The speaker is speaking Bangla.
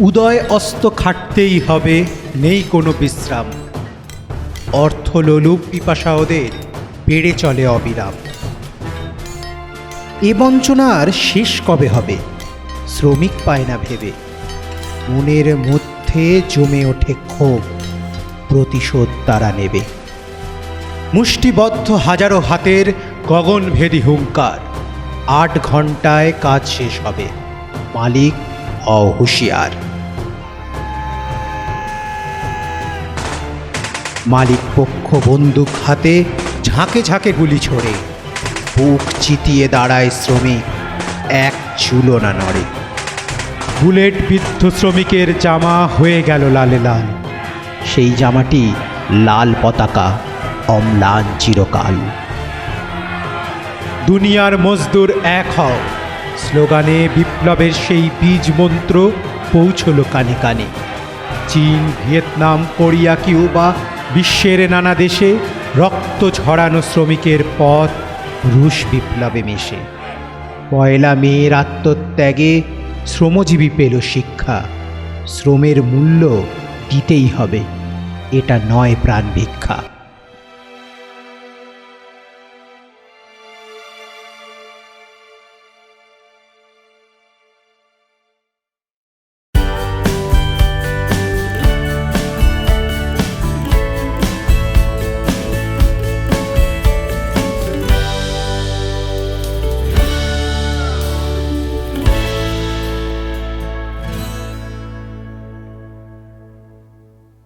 উদয় অস্ত খাটতেই হবে, নেই কোনো বিশ্রাম। অর্থলোলুপ পিপাসা ওদের, বেড়ে চলে অবিরাম। এ বঞ্চনার শেষ কবে হবে? শ্রমিক পায় না ভেবে। মনের মধ্যে জমে ওঠে ক্ষোভ, প্রতিশোধ তারা নেবে। মুষ্টিবদ্ধ হাজারো হাতের গগনভেদী হুঙ্কার, আট ঘন্টায় কাজ শেষ হবে। মালিক অহুশিয়ার। মালিক পক্ষ বন্দুক হাতে ঝাঁকে ঝাঁকে গুলি ছোড়ে। বুক চিতিয়ে দাঁড়ায় শ্রমিক, এক চুলো না নড়ে। বুলেট বিদ্ধ শ্রমিকের জামা হয়ে গেল লালে লাল। সেই জামাটি লাল পতাকা, অম্লান চিরকাল। দুনিয়ার মজদুর এক হও। স্লোগানে বিপ্লবের সেই বীজ মন্ত্র পৌঁছল কানে কানে। চীন, ভিয়েতনাম, কোরিয়া, কিউবা বিশ্বের নানা দেশে রক্ত ঝরানো শ্রমিকের পথ রুশ বিপ্লবে মেশে। পয়লা মেয়ের আত্মত্যাগে শ্রমজীবী পেল শিক্ষা। শ্রমের মূল্য দিতেই হবে। এটা নয় প্রাণ ভিক্ষা।